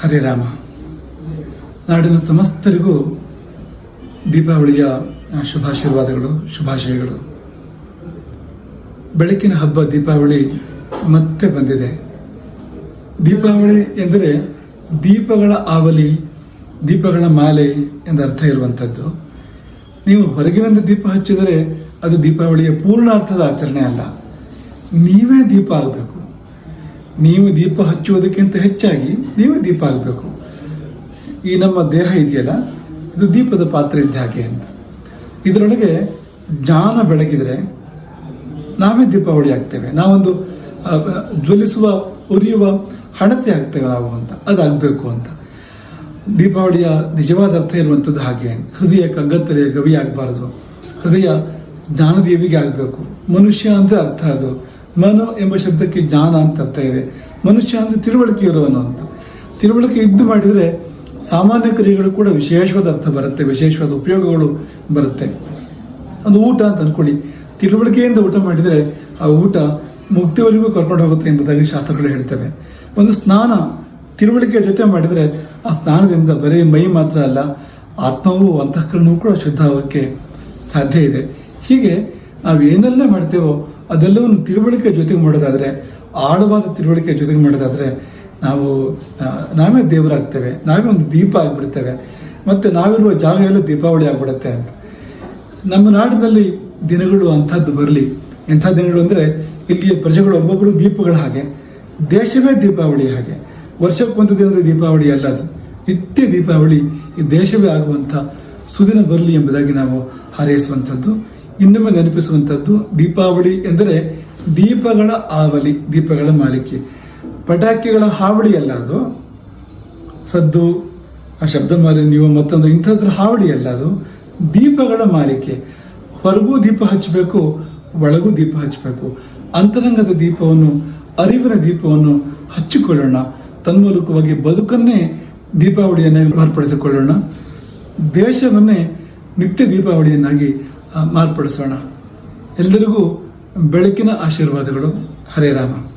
ಹರೇ ರಾಮ. ನಾಡಿನ ಸಮಸ್ತರಿಗೂ ದೀಪಾವಳಿಯ ಶುಭಾಶೀರ್ವಾದಗಳು, ಶುಭಾಶಯಗಳು. ಬೆಳಕಿನ ಹಬ್ಬ ದೀಪಾವಳಿ ಮತ್ತೆ ಬಂದಿದೆ. ದೀಪಾವಳಿ ಎಂದರೆ ದೀಪಗಳ ಆವಲಿ, ದೀಪಗಳ ಮಾಲೆ ಎಂದರ್ಥ ಇರುವಂಥದ್ದು. ನೀವು ಹೊರಗಿನಿಂದ ದೀಪ ಹಚ್ಚಿದರೆ ಅದು ದೀಪಾವಳಿಯ ಪೂರ್ಣಾರ್ಥದ ಆಚರಣೆ ಅಲ್ಲ. ನೀವೇ ದೀಪ ಆಗಬೇಕು ನೀವು ದೀಪ ಹಚ್ಚುವುದಕ್ಕಿಂತ ಹೆಚ್ಚಾಗಿ ನೀವೇ ದೀಪ ಆಗಬೇಕು ಈ ನಮ್ಮ ದೇಹ ಇದೆಯಲ್ಲ? ಇದು ದೀಪದ ಪಾತ್ರ ಇದ್ದ ಹಾಗೆ ಅಂತ. ಇದರೊಳಗೆ ಜ್ಞಾನ ಬೆಳಗಿದರೆ ನಾವೇ ದೀಪಾವಳಿ ಆಗ್ತೇವೆ ನಾವೊಂದು ಜ್ವಲಿಸುವ, ಉರಿಯುವ ಹಣತೆ ಆಗ್ತೇವೆ ನಾವು ಅಂತ. ಅದಾಗಬೇಕು ಅಂತ. ದೀಪಾವಳಿಯ ನಿಜವಾದ ಅರ್ಥ ಇರುವಂಥದ್ದು ಹಾಗೆ. ಹೃದಯ ಕಗ್ಗತ್ತಲೆಯ ಗವಿ ಆಗಬಾರದು ಹೃದಯ ಜ್ಞಾನದೇವಿಗೆ ಆಗಬೇಕು. ಮನುಷ್ಯ ಅಂತ ಅರ್ಥ ಅದು. ಮನು ಎಂಬ ಶಬ್ದಕ್ಕೆ ಜ್ಞಾನ ಅಂತ ಅರ್ಥ ಇದೆ. ಮನುಷ್ಯ ಅಂದರೆ ತಿಳುವಳಿಕೆ ಇರುವನು ಅಂತ. ತಿಳುವಳಿಕೆ ಇದ್ದು ಮಾಡಿದರೆ ಸಾಮಾನ್ಯ ಕ್ರಿಯೆಗಳು ಕೂಡ ವಿಶೇಷವಾದ ಅರ್ಥ ಬರುತ್ತೆ, ವಿಶೇಷವಾದ ಉಪಯೋಗಗಳು ಬರುತ್ತೆ. ಒಂದು ಊಟ ಅಂತ ಅಂದ್ಕೊಳ್ಳಿ ತಿಳುವಳಿಕೆಯಿಂದ ಊಟ ಮಾಡಿದರೆ ಆ ಊಟ ಮುಕ್ತಿವರೆಗೂ ಕರ್ಕೊಂಡು ಹೋಗುತ್ತೆ ಎಂಬುದಾಗಿ ಶಾಸ್ತ್ರಗಳು ಹೇಳ್ತವೆ. ಒಂದು ಸ್ನಾನ ತಿಳುವಳಿಕೆಯ ಜೊತೆ ಮಾಡಿದರೆ ಆ ಸ್ನಾನದಿಂದ ಬರೀ ಮೈ ಮಾತ್ರ ಅಲ್ಲ, ಆತ್ಮವೂ, ಅಂತಃಕರಣವೂ ಕೂಡ ಶುದ್ಧ ಆಗೋಕ್ಕೆ ಸಾಧ್ಯ ಇದೆ. ಹೀಗೆ ನಾವು ಏನೆಲ್ಲ ಮಾಡ್ತೇವೋ ಅದೆಲ್ಲವನ್ನು ತಿಳುವಳಿಕೆ ಜೊತೆಗೆ ಮಾಡೋದಾದರೆ, ಆಳವಾದ ತಿಳುವಳಿಕೆ ಜೊತೆಗೆ ಮಾಡೋದಾದರೆ, ನಾವು ನಾವೇ ದೇವರಾಗ್ತೇವೆ, ನಾವೇ ಒಂದು ದೀಪ ಆಗಿಬಿಡ್ತೇವೆ, ಮತ್ತೆ ನಾವಿರುವ ಜಾಗ ಎಲ್ಲ ದೀಪಾವಳಿ ಆಗಿಬಿಡುತ್ತೆ ಅಂತ. ನಮ್ಮ ನಾಡಿನಲ್ಲಿ ದಿನಗಳು ಅಂಥದ್ದು ಬರಲಿ. ಎಂಥ ದಿನಗಳು ಅಂದರೆ ಇಲ್ಲಿಯ ಪ್ರಜೆಗಳು ಒಬ್ಬೊಬ್ಬರು ದೀಪಗಳ ಹಾಗೆ, ದೇಶವೇ ದೀಪಾವಳಿ ಹಾಗೆ ವರ್ಷಕ್ಕೊಂದು ದಿನದ ದೀಪಾವಳಿ ಅಲ್ಲ ಅದು. ನಿತ್ಯ ದೀಪಾವಳಿ ಈ ದೇಶವೇ ಆಗುವಂಥ ಸುದಿನ ಬರಲಿ ಎಂಬುದಾಗಿ ನಾವು ಹಾರೈಸುವಂಥದ್ದು. ಇನ್ನೊಮ್ಮೆ ನೆನಪಿಸುವಂಥದ್ದು ದೀಪಾವಳಿ ಎಂದರೆ ದೀಪಗಳ ಆವಲಿ, ದೀಪಗಳ ಮಾಲಿಕೆ. ಪಟಾಕಿಗಳ ಹಾವಳಿ ಅಲ್ಲ ಅದು? ಸದ್ದು, ಆ ಶಬ್ದ ಮಾಲಿನ್ಯವು ಮತ್ತೊಂದು ಇಂಥದ್ರ ಹಾವಳಿ ಅಲ್ಲ ಅದು? ದೀಪಗಳ ಮಾಲಿಕೆ. ಹೊರಗೂ ದೀಪ ಹಚ್ಚಬೇಕು, ಒಳಗೂ ದೀಪ ಹಚ್ಚಬೇಕು. ಅಂತರಂಗದ ದೀಪವನ್ನು, ಅರಿವಿನ ದೀಪವನ್ನು ಹಚ್ಚಿಕೊಳ್ಳೋಣ. ತನ್ಮೂಲಕವಾಗಿ ಬದುಕನ್ನೇ ದೀಪಾವಳಿಯನ್ನಾಗಿ ಮಾರ್ಪಡಿಸಿಕೊಳ್ಳೋಣ. ದೇಶವನ್ನೇ ನಿತ್ಯ ದೀಪಾವಳಿಯನ್ನಾಗಿ ಮಾರ್ಪಡಿಸೋಣ. ಎಲ್ಲರಿಗೂ ಬೆಳಕಿನ ಆಶೀರ್ವಾದಗಳು. ಹರೇ ರಾಮ.